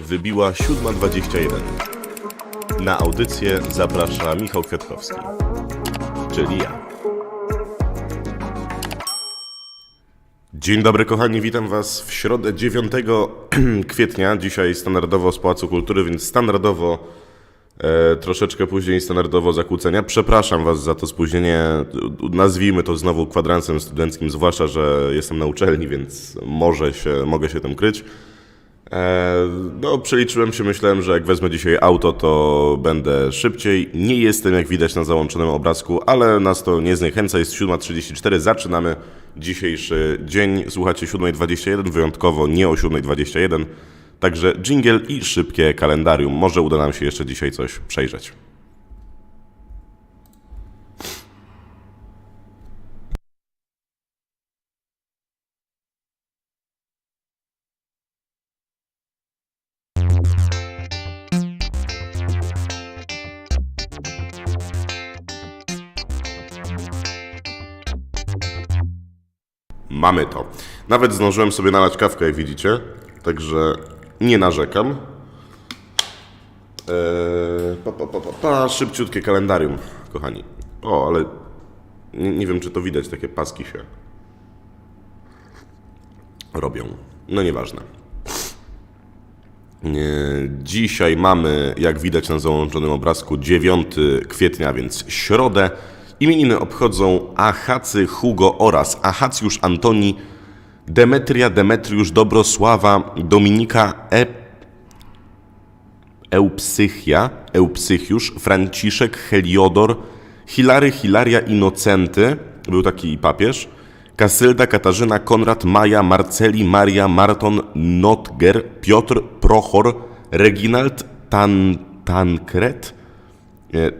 Wybiła 7.21. Na audycję zaprasza Michał Kwiatkowski, czyli ja. Dzień dobry kochani, witam Was w środę 9 kwietnia. Dzisiaj standardowo z Pałacu Kultury, więc standardowo e, troszeczkę później standardowo zakłócenia. Przepraszam Was za to spóźnienie. Nazwijmy to znowu kwadransem studenckim, zwłaszcza, że jestem na uczelni, więc może się, mogę się tym kryć. E, No, przeliczyłem się, myślałem, że jak wezmę dzisiaj auto, to będę szybciej. Nie jestem, jak widać na załączonym obrazku, ale nas to nie zniechęca. Jest 7.34, zaczynamy dzisiejszy dzień. Słuchacie 7.21, wyjątkowo nie o 7.21. Także jingle i szybkie kalendarium. Może uda nam się jeszcze dzisiaj coś przejrzeć. Mamy to. Nawet zdążyłem sobie nalać kawkę, jak widzicie, także nie narzekam. Eee, pa, pa, pa, pa, pa, szybciutkie kalendarium, kochani. O, ale nie, nie wiem, czy to widać, takie paski się robią. No nieważne. Nie, Dzisiaj mamy, jak widać na załączonym obrazku, 9 kwietnia, więc środę. Imieniny obchodzą Achacy Hugo oraz Achacjusz Antoni, Demetria, Demetriusz, Dobrosława, Dominika, e... Eupsychia, Eupsychiusz, Franciszek, Heliodor, Hilary, Hilaria, Inocenty, był taki papież, Kasylda, Katarzyna, Konrad, Maja, Marceli, Maria, Marton, Notger, Piotr, Prochor, Reginald, Tan, Tankret,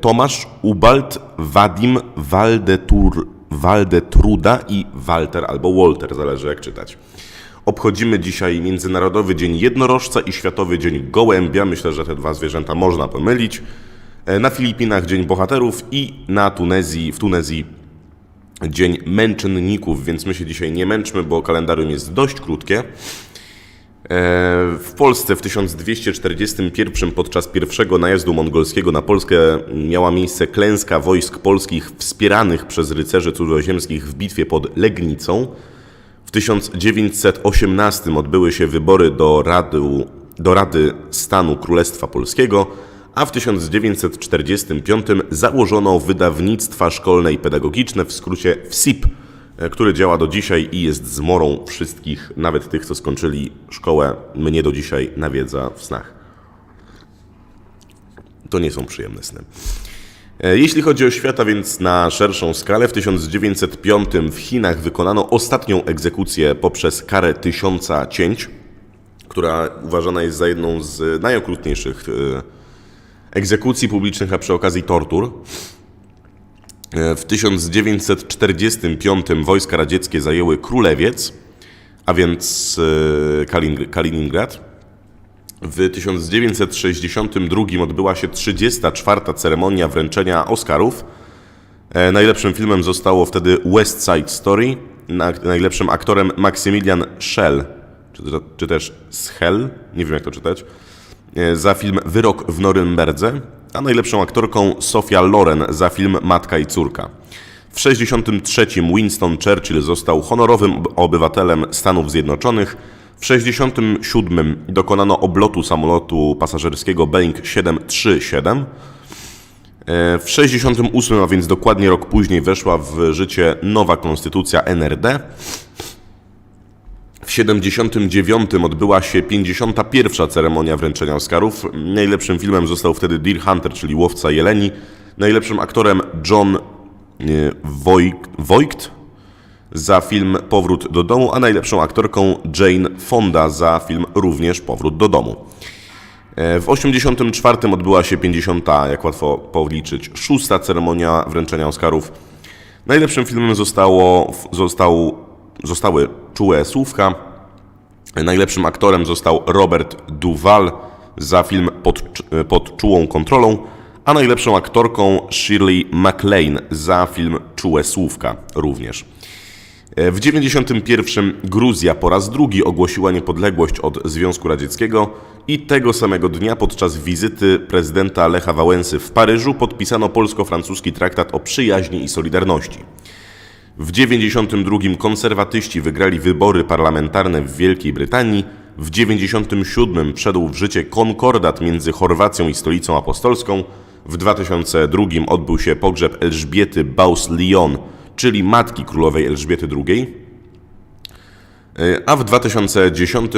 Tomasz, Ubald, Wadim, Waldetur, Waldetruda i Walter albo Walter, zależy jak czytać. Obchodzimy dzisiaj Międzynarodowy Dzień Jednorożca i Światowy Dzień Gołębia. Myślę, że te dwa zwierzęta można pomylić. E, Na Filipinach Dzień Bohaterów i na Tunezji, w Tunezji Dzień Męczenników, więc my się dzisiaj nie męczmy, bo kalendarium jest dość krótkie. W Polsce w 1241 podczas pierwszego najazdu mongolskiego na Polskę miała miejsce klęska wojsk polskich wspieranych przez rycerzy cudzoziemskich w bitwie pod Legnicą. W 1918 odbyły się wybory do Rady, do Rady Stanu Królestwa Polskiego, a w 1945 założono wydawnictwa szkolne i pedagogiczne, w skrócie WSIP, który działa do dzisiaj i jest zmorą wszystkich, nawet tych, co skończyli szkołę, mnie do dzisiaj nawiedza w snach. To nie są przyjemne sny. E, Jeśli chodzi o świata, więc na szerszą skalę, w 1905 w Chinach wykonano ostatnią egzekucję poprzez karę tysiąca cięć, która uważana jest za jedną z najokrutniejszych e, egzekucji publicznych, a przy okazji tortur. E, W 1945 wojska radzieckie zajęły Królewiec, a więc e, Kalin- Kaliningrad. W 1962 odbyła się 34. ceremonia wręczenia Oscarów. E, Najlepszym filmem zostało wtedy West Side Story. Na- Najlepszym aktorem Maximilian Schell, czy, czy też Schell, nie wiem jak to czytać, za film Wyrok w Norymberdze, a najlepszą aktorką Sofia Loren za film Matka i Córka. W 63 Winston Churchill został honorowym ob- obywatelem Stanów Zjednoczonych. W 67 dokonano oblotu samolotu pasażerskiego Boeing 737. E, W 68, a więc dokładnie rok później, weszła w życie nowa konstytucja NRD. W 79 odbyła się 51. ceremonia wręczenia Oscarów. Najlepszym filmem został wtedy Deer Hunter, czyli Łowca Jeleni. Najlepszym aktorem John e, Voight za film Powrót do domu, a najlepszą aktorką Jane Fonda za film również Powrót do domu. E, W 84 odbyła się 50, jak łatwo policzyć, szósta ceremonia wręczenia Oscarów. Najlepszym filmem zostało, został, zostały Czułe Słówka. Najlepszym aktorem został Robert Duval za film Pod, pod czułą kontrolą, a najlepszą aktorką Shirley MacLaine za film Czułe Słówka również. E, W 91 Gruzja po raz drugi ogłosiła niepodległość od Związku Radzieckiego i tego samego dnia podczas wizyty prezydenta Lecha Wałęsy w Paryżu podpisano polsko-francuski traktat o przyjaźni i solidarności. W 92 konserwatyści wygrali wybory parlamentarne w Wielkiej Brytanii. W 97 wszedł w życie konkordat między Chorwacją i Stolicą Apostolską. W 2002 odbył się pogrzeb Elżbiety Baus-Lyon, czyli matki królowej Elżbiety II. A w 2010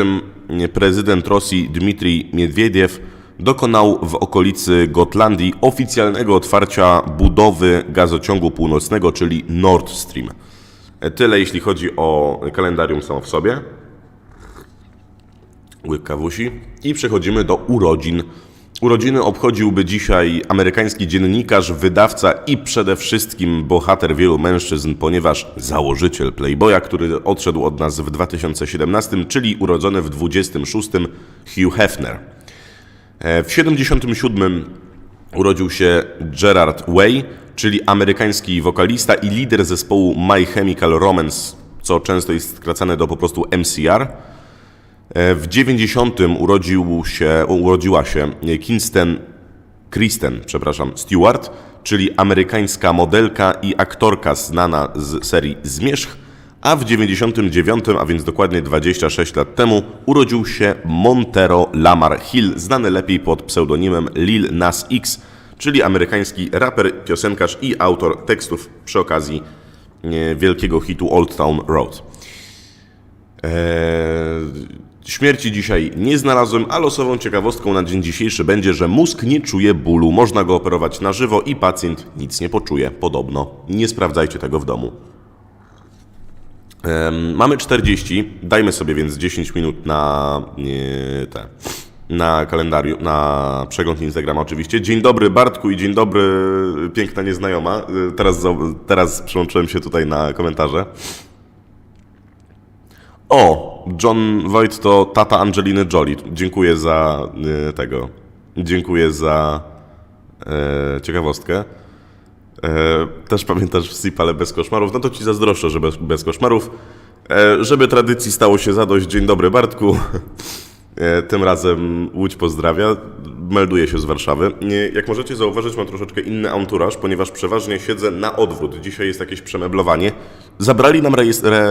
prezydent Rosji Dmitrij Miedwiediew dokonał w okolicy Gotlandii oficjalnego otwarcia budowy gazociągu północnego, czyli Nord Stream. Tyle jeśli chodzi o kalendarium samo w sobie. Łyk kawusi. I przechodzimy do urodzin. Urodziny obchodziłby dzisiaj amerykański dziennikarz, wydawca i przede wszystkim bohater wielu mężczyzn, ponieważ założyciel Playboya, który odszedł od nas w 2017, czyli urodzony w 26 Hugh Hefner. E, W 77 urodził się Gerard Way, czyli amerykański wokalista i lider zespołu My Chemical Romance, co często jest skracane do po prostu MCR. E, W 90 urodził się, urodziła się Kinston Kristen, przepraszam, Stewart, czyli amerykańska modelka i aktorka znana z serii Zmierzch, a w 99, a więc dokładnie 26 lat temu, urodził się Montero Lamar Hill, znany lepiej pod pseudonimem Lil Nas X, czyli amerykański raper, piosenkarz i autor tekstów przy okazji e, wielkiego hitu Old Town Road. Eee, śmierci dzisiaj nie znalazłem, a losową ciekawostką na dzień dzisiejszy będzie, że mózg nie czuje bólu. Można go operować na żywo i pacjent nic nie poczuje. Podobno. Nie sprawdzajcie tego w domu. Mamy 40, dajmy sobie więc 10 minut na nie, te, na kalendarium, na przegląd Instagrama oczywiście. Dzień dobry Bartku i dzień dobry piękna nieznajoma. Y, Teraz, teraz przyłączyłem się tutaj na komentarze. O, John Voight to tata Angeliny Jolie. Dziękuję za y, tego. Dziękuję za e, ciekawostkę. E, też pamiętasz Sip, ale bez koszmarów. No to ci zazdroszczę, że bez, bez koszmarów. E, żeby tradycji stało się zadość, dzień dobry Bartku. E, tym razem Łódź pozdrawia. Melduję się z Warszawy. Jak możecie zauważyć, mam troszeczkę inny anturaż, ponieważ przeważnie siedzę na odwrót. Dzisiaj jest jakieś przemeblowanie. Zabrali nam rejestr- re,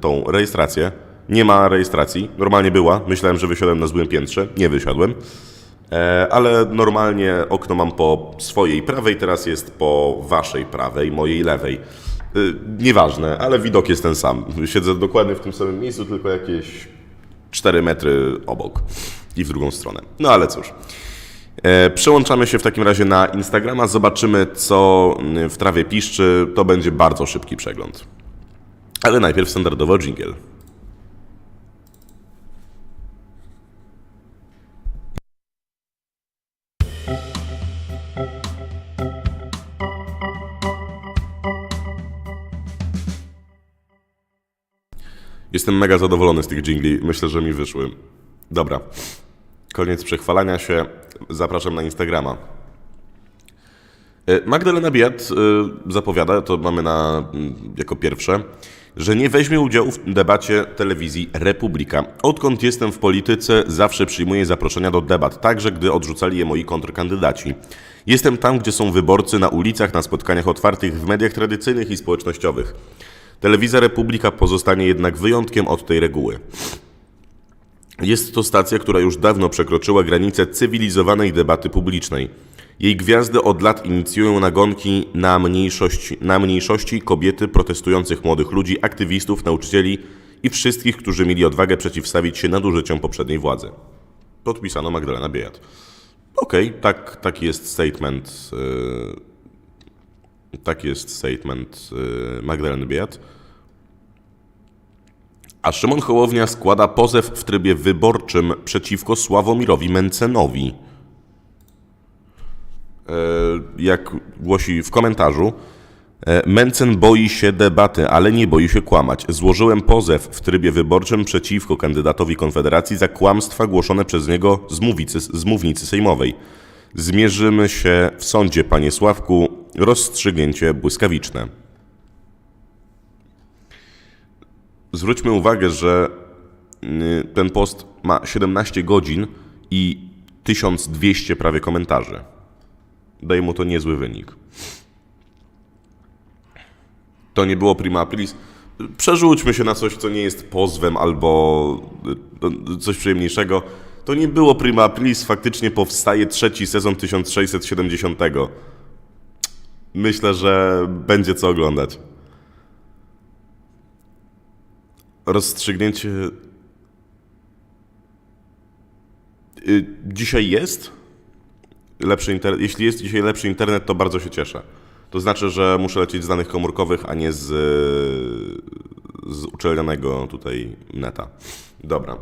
tą rejestrację. Nie ma rejestracji. Normalnie była. Myślałem, że wysiadłem na złym piętrze. Nie wysiadłem. E, ale normalnie okno mam po swojej prawej, teraz jest po waszej prawej, mojej lewej. E, Nieważne, ale widok jest ten sam. Siedzę dokładnie w tym samym miejscu, tylko jakieś 4 metry obok i w drugą stronę. No ale cóż. E, Przełączamy się w takim razie na Instagrama, zobaczymy co w trawie piszczy. To będzie bardzo szybki przegląd. Ale najpierw standardowo jingle. Jestem mega zadowolony z tych jingli. Myślę, że mi wyszły. Dobra. Koniec przechwalania się. Zapraszam na Instagrama. E, Magdalena Biat e, zapowiada, to mamy na, jako pierwsze, że nie weźmie udziału w debacie telewizji Republika. Odkąd jestem w polityce, zawsze przyjmuję zaproszenia do debat, także gdy odrzucali je moi kontrkandydaci. Jestem tam, gdzie są wyborcy, na ulicach, na spotkaniach otwartych, w mediach tradycyjnych i społecznościowych. Telewizja Republika pozostanie jednak wyjątkiem od tej reguły. Jest to stacja, która już dawno przekroczyła granice cywilizowanej debaty publicznej. Jej gwiazdy od lat inicjują nagonki na mniejszości, na mniejszości kobiety, protestujących młodych ludzi, aktywistów, nauczycieli i wszystkich, którzy mieli odwagę przeciwstawić się nadużyciom poprzedniej władzy. Podpisano Magdalena Biejat. Okej, tak, taki jest statement. Yy, taki jest statement yy, Magdaleny Biejat. A Szymon Hołownia składa pozew w trybie wyborczym przeciwko Sławomirowi Mencenowi. E, Jak głosi w komentarzu, e, Mencen boi się debaty, ale nie boi się kłamać. Złożyłem pozew w trybie wyborczym przeciwko kandydatowi Konfederacji za kłamstwa głoszone przez niego z mównicy, z mównicy sejmowej. Zmierzymy się w sądzie, panie Sławku. Rozstrzygnięcie błyskawiczne. zwróćmy uwagę, że y, ten post ma 17 godzin i 1200 prawie komentarzy. Daje mu to niezły wynik. To nie było prima aprilis. Przerzućmy się na coś, co nie jest pozwem albo y, coś przyjemniejszego. To nie było prima aprilis, faktycznie powstaje trzeci sezon 1670. Myślę, że będzie co oglądać. Rozstrzygnięcie. Y, Dzisiaj jest lepszy internet. Jeśli jest dzisiaj lepszy internet, to bardzo się cieszę. To znaczy, że muszę lecieć z danych komórkowych, a nie z, z uczelnianego tutaj neta. Dobra.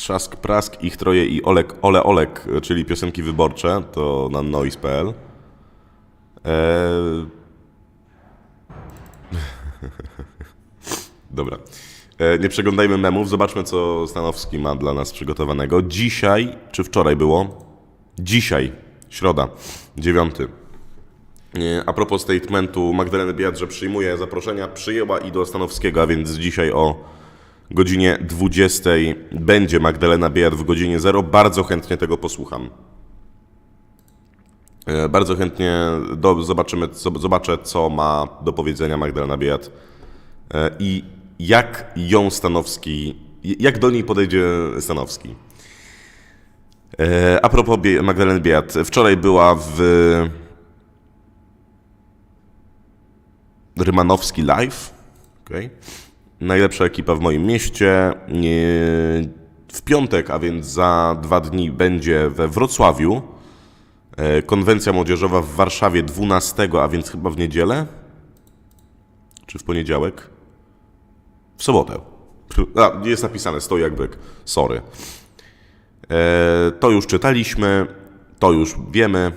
Trzask, prask, ich troje i Olek, Ole Olek, czyli piosenki wyborcze, to na noise.pl. Eee... Dobra. E, nie przeglądajmy memów, zobaczmy co Stanowski ma dla nas przygotowanego. Dzisiaj, czy wczoraj było? Dzisiaj, środa, dziewiąty. E, A propos statementu Magdaleny Biat, że przyjmuje zaproszenia, przyjęła i do Stanowskiego, a więc dzisiaj o godzinie 20 będzie Magdalena Biat w godzinie 0. Bardzo chętnie tego posłucham. E, Bardzo chętnie do, zobaczymy, zobaczę, co ma do powiedzenia Magdalena Biat e, i jak ją Stanowski, jak do niej podejdzie Stanowski. E, A propos Magdaleny Biat, wczoraj była w Rymanowski Live. Okay. Najlepsza ekipa w moim mieście. W piątek, a więc za dwa dni, będzie we Wrocławiu. E, Konwencja młodzieżowa w Warszawie 12, a więc chyba w niedzielę. Czy w poniedziałek? W sobotę. A, jest napisane, stoi jak byk. Sorry. E, to już czytaliśmy, to już wiemy.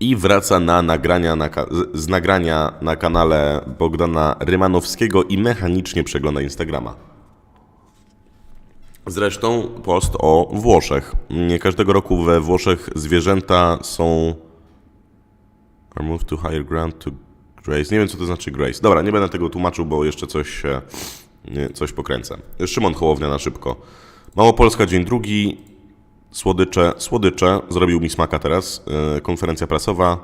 I wraca na nagrania na, z- nagrania na kanale Bogdana Rymanowskiego i mechanicznie przegląda Instagrama. Zresztą post o Włoszech. Nie każdego roku we Włoszech zwierzęta są. Are moved to higher ground to grace. Nie wiem, co to znaczy grace. Dobra, nie będę tego tłumaczył, bo jeszcze coś, coś pokręcę. Szymon Hołownia na szybko. Małopolska, dzień drugi. Słodycze, słodycze. Zrobił mi smaka teraz. E, Konferencja prasowa.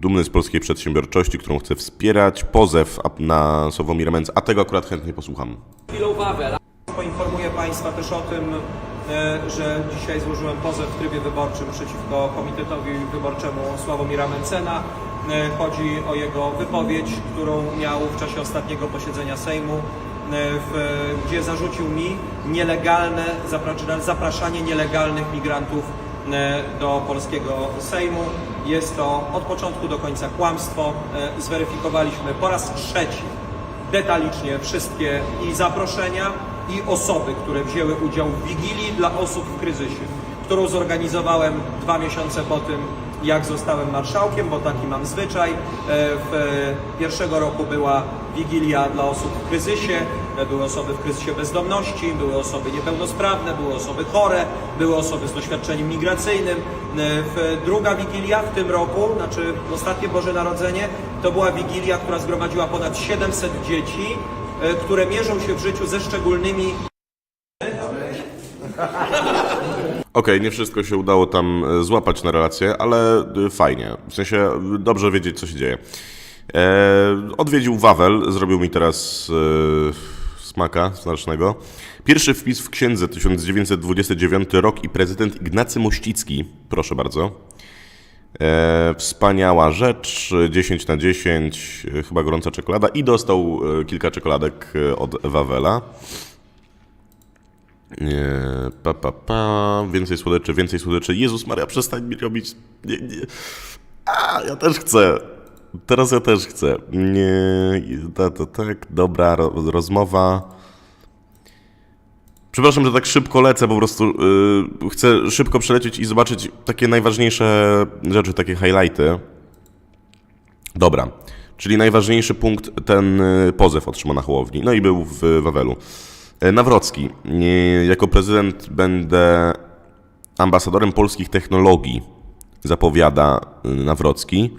Dumny z polskiej przedsiębiorczości, którą chcę wspierać. Pozew na Sławomira Menc, a tego akurat chętnie posłucham. chwilą. Poinformuję Państwa też o tym, e, że dzisiaj złożyłem pozew w trybie wyborczym przeciwko Komitetowi Wyborczemu Sławomira Mencena. E, Chodzi o jego wypowiedź, którą miał w czasie ostatniego posiedzenia Sejmu, w, gdzie zarzucił mi nielegalne zapra- zapraszanie nielegalnych migrantów e, do polskiego Sejmu. Jest to od początku do końca kłamstwo. E, Zweryfikowaliśmy po raz trzeci detalicznie wszystkie i zaproszenia, i osoby, które wzięły udział w Wigilii dla osób w kryzysie, którą zorganizowałem dwa miesiące po tym, jak zostałem marszałkiem, bo taki mam zwyczaj. E, W e, pierwszego roku była Wigilia dla osób w kryzysie, były osoby w kryzysie bezdomności, były osoby niepełnosprawne, były osoby chore, były osoby z doświadczeniem migracyjnym. E, druga Wigilia w tym roku, znaczy ostatnie Boże Narodzenie, to była Wigilia, która zgromadziła ponad 700 dzieci, e, które mierzą się w życiu ze szczególnymi Okej, nie wszystko się udało tam e, złapać na relację, ale fajnie. W sensie dobrze wiedzieć, co się dzieje. E, odwiedził Wawel, zrobił mi teraz e, smaka znacznego. Pierwszy wpis w księdze 1929 rok i prezydent Ignacy Mościcki. Proszę bardzo. E, wspaniała rzecz, 10 na 10, e, chyba gorąca czekolada i dostał e, kilka czekoladek od Wawela. Nie, pa, pa, pa, więcej słodyczy, więcej słodyczy. Jezus Maria, przestań mi robić. Nie, nie. A, ja też chcę. Teraz ja też chcę. Nie, ta, ta, tak, dobra ro, rozmowa. Przepraszam, że tak szybko lecę, po prostu yy, chcę szybko przelecieć i zobaczyć takie najważniejsze rzeczy, takie highlighty. Dobra, czyli najważniejszy punkt, ten y, pozew od Szymona Hołowni. No i był w Wawelu. E, Nawrocki. Jako prezydent będę ambasadorem polskich technologii. zapowiada y, Nawrocki.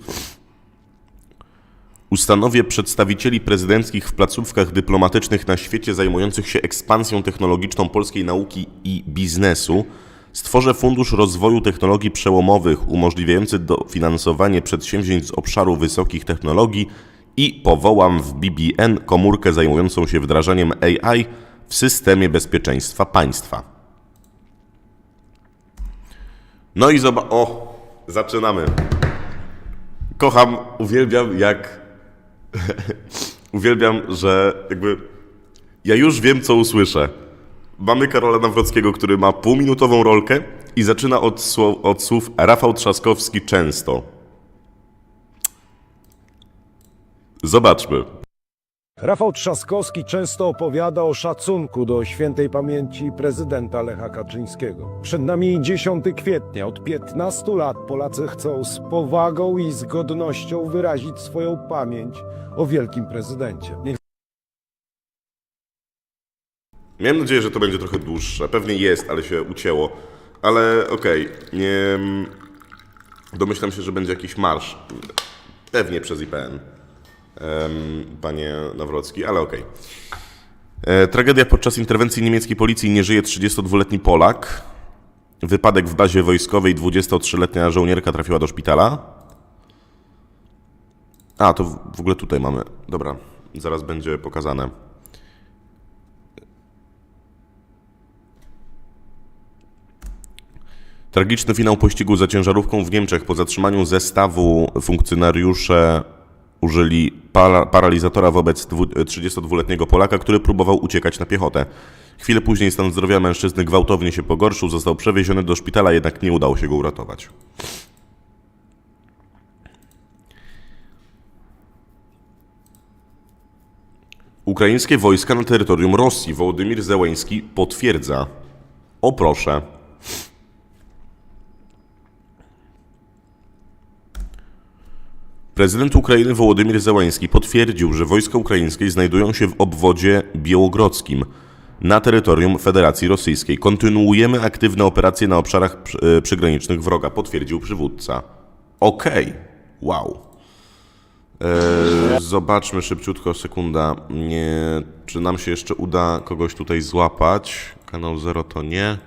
Ustanowię przedstawicieli prezydenckich w placówkach dyplomatycznych na świecie zajmujących się ekspansją technologiczną polskiej nauki i biznesu. Stworzę Fundusz Rozwoju Technologii Przełomowych umożliwiający dofinansowanie przedsięwzięć z obszaru wysokich technologii i powołam w BBN komórkę zajmującą się wdrażaniem AI w systemie bezpieczeństwa państwa. No i zobacz. O, zaczynamy. Kocham, uwielbiam jak. uwielbiam, że jakby. Ja już wiem, co usłyszę. Mamy Karola Nawrockiego, który ma półminutową rolkę i zaczyna od, sło- od słów Rafał Trzaskowski często. Zobaczmy. Rafał Trzaskowski często opowiada o szacunku do świętej pamięci prezydenta Lecha Kaczyńskiego. Przed nami 10 kwietnia. Od 15 lat Polacy chcą z powagą i z godnością wyrazić swoją pamięć o wielkim prezydencie. Niech Miałem nadzieję, że to będzie trochę dłuższe. Pewnie jest, ale się ucięło. Ale okej, nie. Domyślam się, że będzie jakiś marsz. Pewnie przez IPN. Panie Nawrocki, ale okej. E, Tragedia podczas interwencji niemieckiej policji nie żyje 32-letni Polak. Wypadek w bazie wojskowej 23-letnia żołnierka trafiła do szpitala. A, to w ogóle tutaj mamy. Dobra, zaraz będzie pokazane. Tragiczny finał pościgu za ciężarówką w Niemczech. Po zatrzymaniu zestawu funkcjonariusze użyli para paralizatora wobec dwu- 32-letniego Polaka, który próbował uciekać na piechotę. Chwilę później stan zdrowia mężczyzny gwałtownie się pogorszył, został przewieziony do szpitala, jednak nie udało się go uratować. Ukraińskie wojska na terytorium Rosji. Wołodymir Zełeński potwierdza. O proszę. Prezydent Ukrainy Wołodymir Zełański potwierdził, że wojska ukraińskie znajdują się w obwodzie białogrodzkim na terytorium Federacji Rosyjskiej. Kontynuujemy aktywne operacje na obszarach e, przygranicznych wroga, potwierdził przywódca. Okej, wow. E, zobaczmy szybciutko, sekunda. Nie, czy nam się jeszcze uda kogoś tutaj złapać? Kanał Zero to nie.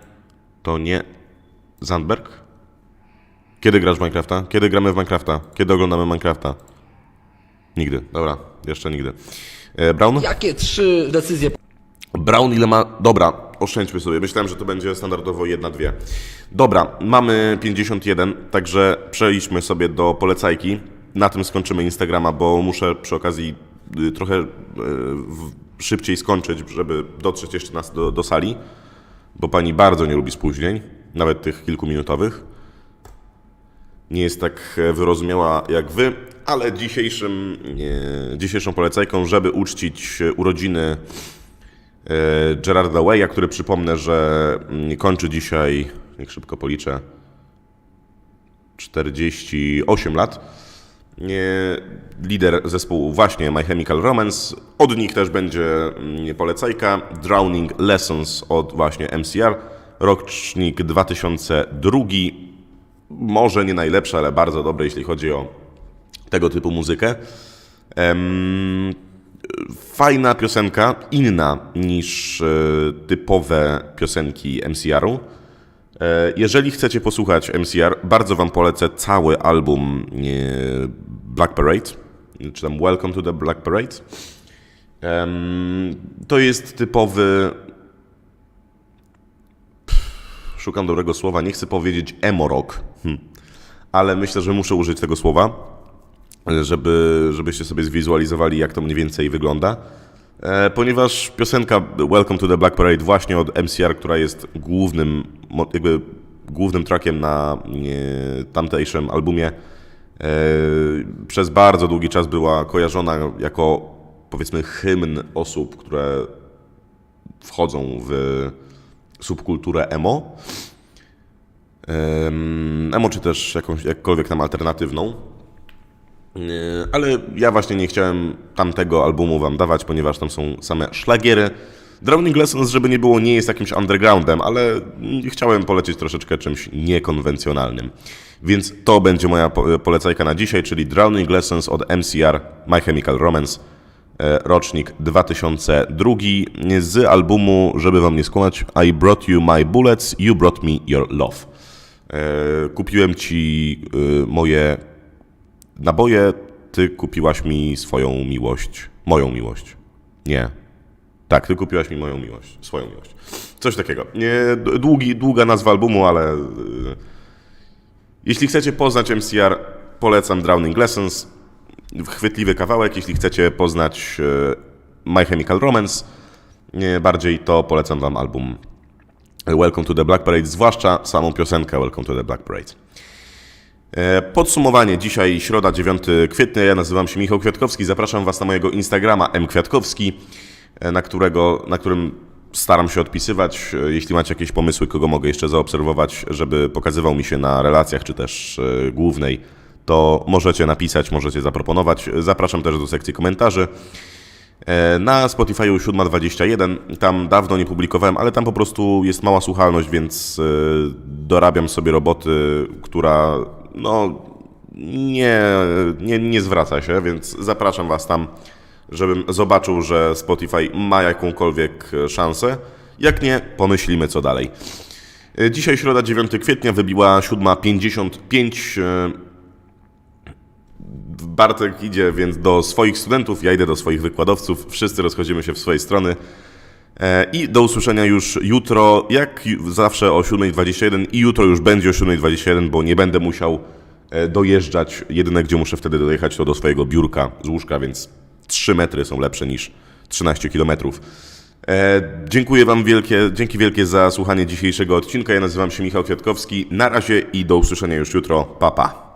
To nie. Zandberg? Kiedy grasz w Minecrafta? Kiedy gramy w Minecrafta? Kiedy oglądamy Minecrafta? Nigdy. Dobra, jeszcze nigdy. E, Brown? Jakie trzy decyzje Brown ile ma... Dobra, oszczędźmy sobie. Myślałem, że to będzie standardowo jedna, dwie. Dobra, mamy 51, także przejdźmy sobie do polecajki. Na tym skończymy Instagrama, bo muszę przy okazji y, trochę y, szybciej skończyć, żeby dotrzeć jeszcze nas do, do sali, bo pani bardzo nie lubi spóźnień, nawet tych kilkuminutowych nie jest tak e, wyrozumiała jak wy, ale dzisiejszym, e, dzisiejszą polecajką, żeby uczcić e, urodziny Gerarda Way'a, który przypomnę, że mm, kończy dzisiaj, niech szybko policzę, 48 lat. Lider zespołu właśnie My Chemical Romance. Od nich też będzie mm, polecajka Drowning Lessons od właśnie MCR. Rocznik 2002 może nie najlepsze, ale bardzo dobre, jeśli chodzi o tego typu muzykę. Fajna piosenka, inna niż e, typowe piosenki MCR-u. E, Jeżeli chcecie posłuchać MCR, bardzo Wam polecę cały album e, Black Parade, czy tam Welcome to the Black Parade. To jest typowy szukam dobrego słowa, nie chcę powiedzieć emo rock, hm. ale myślę, że muszę użyć tego słowa, żeby, żebyście sobie zwizualizowali, jak to mniej więcej wygląda. E, ponieważ piosenka Welcome to the Black Parade właśnie od MCR, która jest głównym, jakby głównym trackiem na e, tamtejszym albumie, e, przez bardzo długi czas była kojarzona jako powiedzmy hymn osób, które wchodzą w subkulturę emo. Em, Emo, czy też jakąś, jakkolwiek tam alternatywną. Yy, Ale ja właśnie nie chciałem tamtego albumu wam dawać, ponieważ tam są same szlagiery. Drowning Lessons, żeby nie było, nie jest jakimś undergroundem, ale chciałem polecieć troszeczkę czymś niekonwencjonalnym. Więc to będzie moja po- polecajka na dzisiaj, czyli Drowning Lessons od MCR My Chemical Romance, e, rocznik 2002 z albumu, żeby wam nie skłamać, I Brought You My Bullets, You Brought Me Your Love. E, Kupiłem ci y, moje naboje, ty kupiłaś mi swoją miłość. Moją miłość. Nie. Tak, ty kupiłaś mi moją miłość. Swoją miłość. Coś takiego. Nie, długi, długa nazwa albumu, ale jeśli chcecie poznać MCR, polecam Drowning Lessons. Chwytliwy kawałek. Jeśli chcecie poznać y, My Chemical Romance, nie, bardziej to polecam wam album Welcome to the Black Parade, zwłaszcza samą piosenkę Welcome to the Black Parade. E, Podsumowanie. Dzisiaj środa 9 kwietnia. Ja nazywam się Michał Kwiatkowski. Zapraszam Was na mojego Instagrama mkwiatkowski, e, na, którego, na którym staram się odpisywać. E, Jeśli macie jakieś pomysły, kogo mogę jeszcze zaobserwować, żeby pokazywał mi się na relacjach, czy też e, głównej, to możecie napisać, możecie zaproponować. Zapraszam też do sekcji komentarzy. E, Na Spotify'u 7.21, tam dawno nie publikowałem, ale tam po prostu jest mała słuchalność, więc e, dorabiam sobie roboty, która no nie, nie, nie zwraca się, więc zapraszam Was tam, żebym zobaczył, że Spotify ma jakąkolwiek szansę. Jak nie, pomyślimy co dalej. E, Dzisiaj środa 9 kwietnia wybiła 7.55. Bartek idzie więc do swoich studentów, ja idę do swoich wykładowców, wszyscy rozchodzimy się w swoje strony. E, I do usłyszenia już jutro, jak zawsze o 7.21 i jutro już będzie o 7.21, bo nie będę musiał e, dojeżdżać. Jedyne, gdzie muszę wtedy dojechać, to do swojego biurka z łóżka, więc 3 metry są lepsze niż 13 kilometrów. E, dziękuję Wam wielkie, dzięki wielkie za słuchanie dzisiejszego odcinka. Ja nazywam się Michał Kwiatkowski. Na razie i do usłyszenia już jutro. Pa, pa.